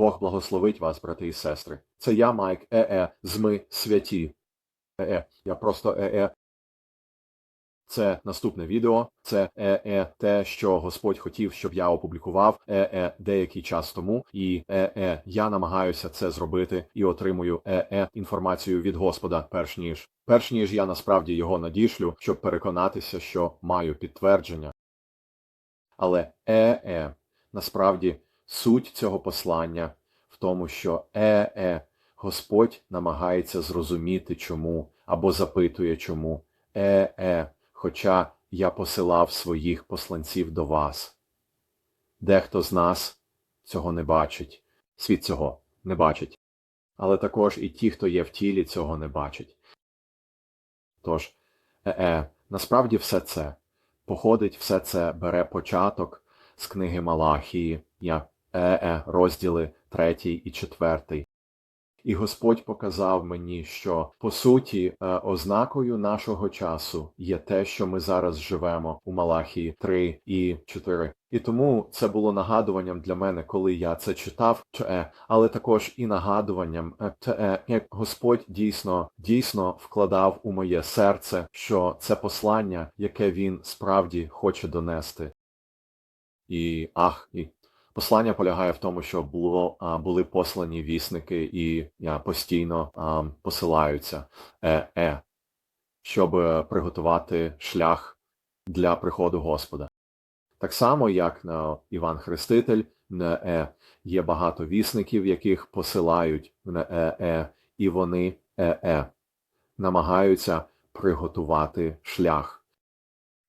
Бог благословить вас, брати і сестри. Це я, Майк, е-е, зми святі. Е-е, я просто е-е. Це наступне відео. Це е-е те, що Господь хотів, щоб я опублікував е-е деякий час тому. І е-е я намагаюся це зробити і отримую е-е інформацію від Господа, перш ніж перш ніж я насправді його надішлю, щоб переконатися, що маю підтвердження. Але е-е насправді суть цього послання в тому, що е-е Господь намагається зрозуміти чому або запитує чому. Е-е, хоча я посилав своїх посланців до вас. Дехто з нас цього не бачить, світ цього не бачить, але також і ті, хто є в тілі, цього не бачать. Тож, е-е, насправді все це походить, все це бере початок з книги Малахії, я е-е, розділи третій і четвертий. І Господь показав мені, що по суті е, ознакою нашого часу є те, що ми зараз живемо у Малахії 3 і 4. І тому це було нагадуванням для мене, коли я це читав, але також і нагадуванням е, як Господь дійсно дійсно вкладав у моє серце, що це послання, яке він справді хоче донести. І ах, і Послання полягає в тому, що було, були послані вісники і постійно посилаються, е, е, щоб е, приготувати шлях для приходу Господа. Так само, як на Іван Хреститель, є багато вісників, яких посилають е, е, і вони е, е, намагаються приготувати шлях.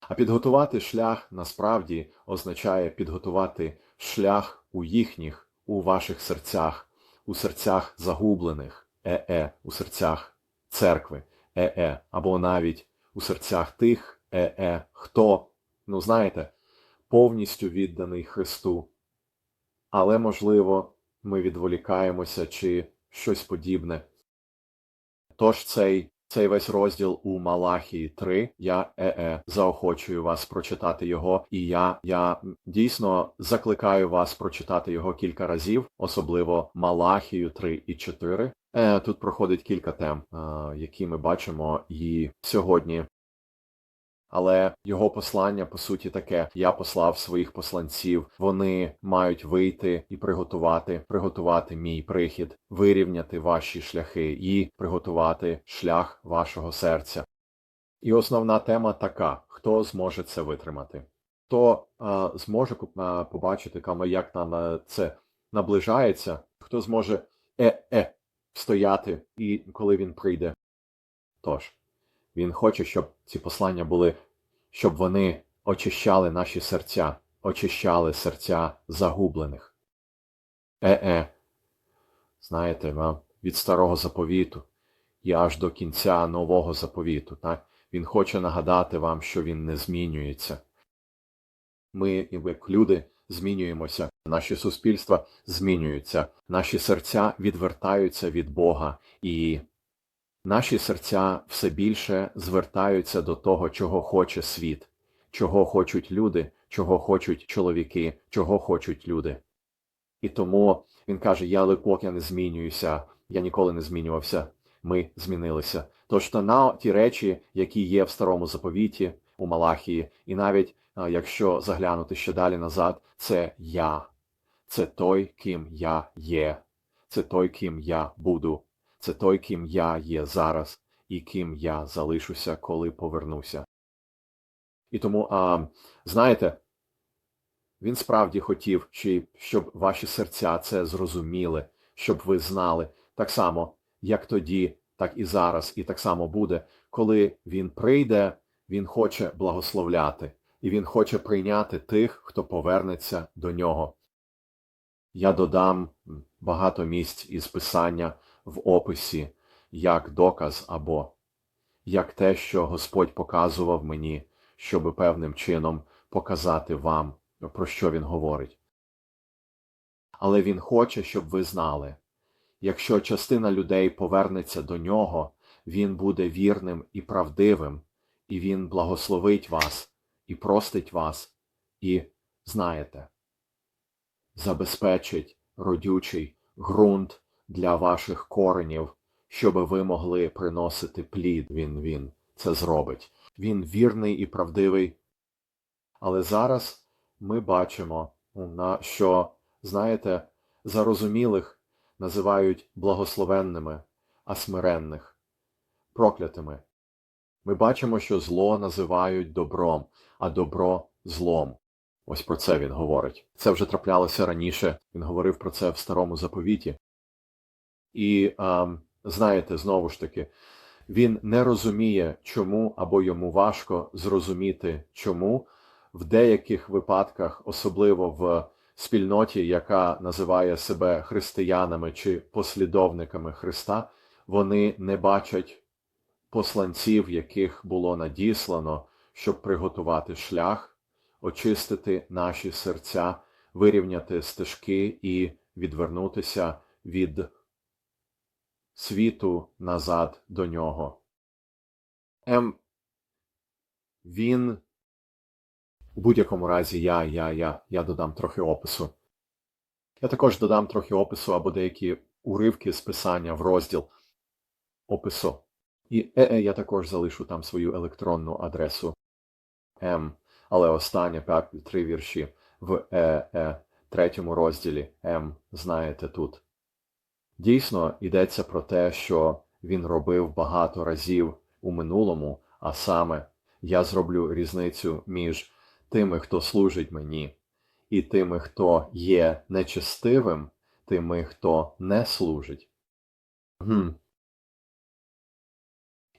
А підготувати шлях насправді означає підготувати шлях у їхніх, у ваших серцях, у серцях загублених, е-е, у серцях церкви, е-е, або навіть у серцях тих, е-е, хто, ну знаєте, повністю відданий Христу. Але, можливо, ми відволікаємося чи щось подібне. Тож цей цей весь розділ у Малахії 3. Я е-е, заохочую вас прочитати його, і я я дійсно закликаю вас прочитати його кілька разів, особливо Малахію 3 і 4. Е, Тут проходить кілька тем, е, які ми бачимо і сьогодні але його послання по суті таке: я послав своїх посланців. Вони мають вийти і приготувати, приготувати мій прихід, вирівняти ваші шляхи і приготувати шлях вашого серця. І основна тема така: хто зможе це витримати? Хто а, зможе а, побачити, як нам а, це наближається, хто зможе е-е стояти, і коли він прийде. Тож. Він хоче, щоб ці послання були, щоб вони очищали наші серця, очищали серця загублених. Е-е, знаєте, від старого заповіту і аж до кінця нового заповіту. Так? Він хоче нагадати вам, що він не змінюється. Ми, як люди, змінюємося, наші суспільства змінюються, наші серця відвертаються від Бога і Наші серця все більше звертаються до того, чого хоче світ, чого хочуть люди, чого хочуть чоловіки, чого хочуть люди. І тому він каже: Я липок, я не змінююся, я ніколи не змінювався, ми змінилися. Тож то на ті речі, які є в старому заповіті у Малахії, і навіть якщо заглянути ще далі назад, це я, це той, ким я є, це той, ким я буду. Це той, ким я є зараз, і ким я залишуся, коли повернуся. І тому, а, знаєте, він справді хотів, щоб ваші серця це зрозуміли, щоб ви знали так само, як тоді, так і зараз, і так само буде, коли він прийде, він хоче благословляти, і він хоче прийняти тих, хто повернеться до нього. Я додам багато місць із писання в описі як доказ або як те, що Господь показував мені, щоб певним чином показати вам, про що Він говорить. Але Він хоче, щоб ви знали, якщо частина людей повернеться до нього, Він буде вірним і правдивим, і Він благословить вас і простить вас, і, знаєте, забезпечить родючий ґрунт для ваших коренів, щоб ви могли приносити плід. Він він це зробить. Він вірний і правдивий. Але зараз ми бачимо, що, знаєте, зарозумілих називають благословенними, а смиренних проклятими. Ми бачимо, що зло називають добром, а добро злом. Ось про це він говорить. Це вже траплялося раніше. Він говорив про це в старому заповіті. І ем, знаєте, знову ж таки, він не розуміє, чому або йому важко зрозуміти, чому. В деяких випадках, особливо в спільноті, яка називає себе християнами чи послідовниками Христа, вони не бачать посланців, яких було надіслано, щоб приготувати шлях, очистити наші серця, вирівняти стежки і відвернутися від світу назад до нього. Ем, він у будь-якому разі я, я, я, я додам трохи опису. Я також додам трохи опису або деякі уривки з писання в розділ опису. І ЕЕ я також залишу там свою електронну адресу М, але останнє три вірші в ЕЕ третьому розділі М, знаєте тут. Дійсно, йдеться про те, що він робив багато разів у минулому, а саме я зроблю різницю між тими, хто служить мені, і тими, хто є нечестивим, тими, хто не служить. Гм.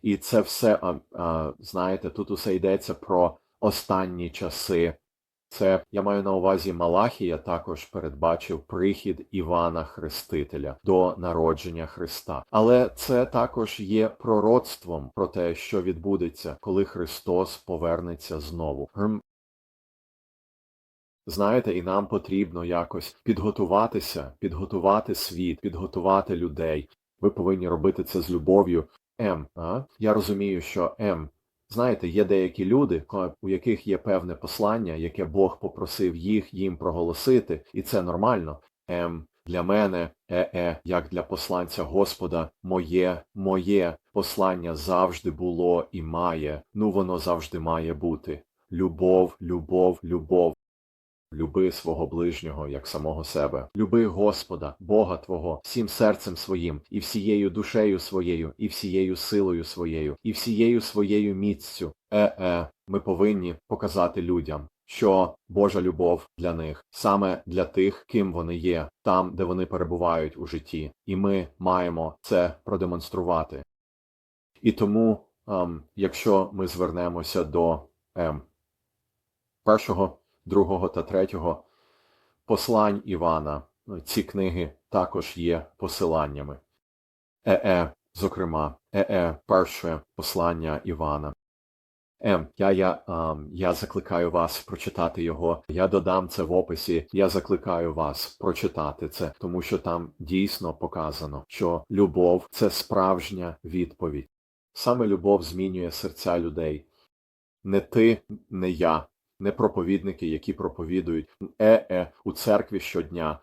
І це все, а, а, знаєте, тут усе йдеться про останні часи. Це я маю на увазі Малахія також передбачив прихід Івана Хрестителя до народження Христа. Але це також є пророцтвом про те, що відбудеться, коли Христос повернеться знову. Знаєте, і нам потрібно якось підготуватися, підготувати світ, підготувати людей. Ви повинні робити це з любов'ю. М. А? Я розумію, що М. Знаєте, є деякі люди, у яких є певне послання, яке Бог попросив їх їм проголосити, і це нормально. Ем, Для мене, е-е, як для посланця Господа, моє, моє послання завжди було і має. Ну воно завжди має бути. Любов, любов, любов. Люби свого ближнього, як самого себе. Люби Господа, Бога Твого, всім серцем своїм, і всією душею своєю, і всією силою своєю, і всією своєю міццю. Е-е, ми повинні показати людям, що Божа любов для них саме для тих, ким вони є, там, де вони перебувають у житті, і ми маємо це продемонструвати. І тому, ем, якщо ми звернемося до ем, першого другого та третього послань Івана. Ці книги також є посиланнями. ЕЕ, зокрема, ЕЕ, перше послання Івана. М. Я, я, ам, я закликаю вас прочитати його. Я додам це в описі. Я закликаю вас прочитати це, тому що там дійсно показано, що любов це справжня відповідь. Саме любов змінює серця людей. Не ти, не я, не проповідники, які проповідують е-е у церкві щодня.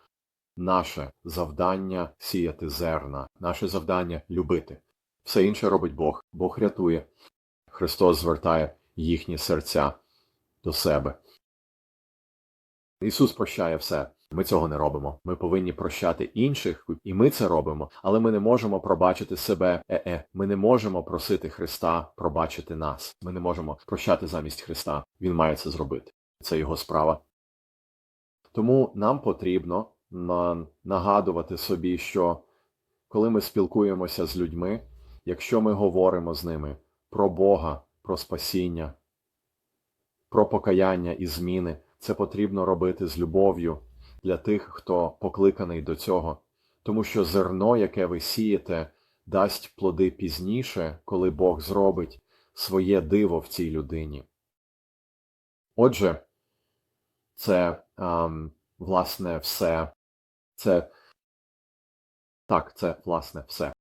Наше завдання сіяти зерна, наше завдання любити. Все інше робить Бог. Бог рятує. Христос звертає їхні серця до себе. Ісус прощає все. Ми цього не робимо. Ми повинні прощати інших, і ми це робимо, але ми не можемо пробачити себе. Е-е, ми не можемо просити Христа пробачити нас. Ми не можемо прощати замість Христа. Він має це зробити. Це його справа. Тому нам потрібно нагадувати собі, що коли ми спілкуємося з людьми, якщо ми говоримо з ними про Бога, про спасіння, про покаяння і зміни, це потрібно робити з любов'ю для тих, хто покликаний до цього, тому що зерно, яке ви сієте, дасть плоди пізніше, коли Бог зробить своє диво в цій людині. Отже, це, ем, власне, все. Це так, це власне все.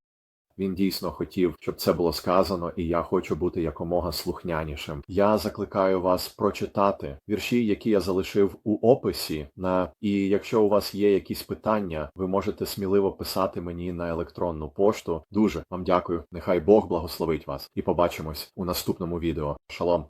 Він дійсно хотів, щоб це було сказано, і я хочу бути якомога слухнянішим. Я закликаю вас прочитати вірші, які я залишив у описі. На і якщо у вас є якісь питання, ви можете сміливо писати мені на електронну пошту. Дуже вам дякую. Нехай Бог благословить вас і побачимось у наступному відео. Шалом.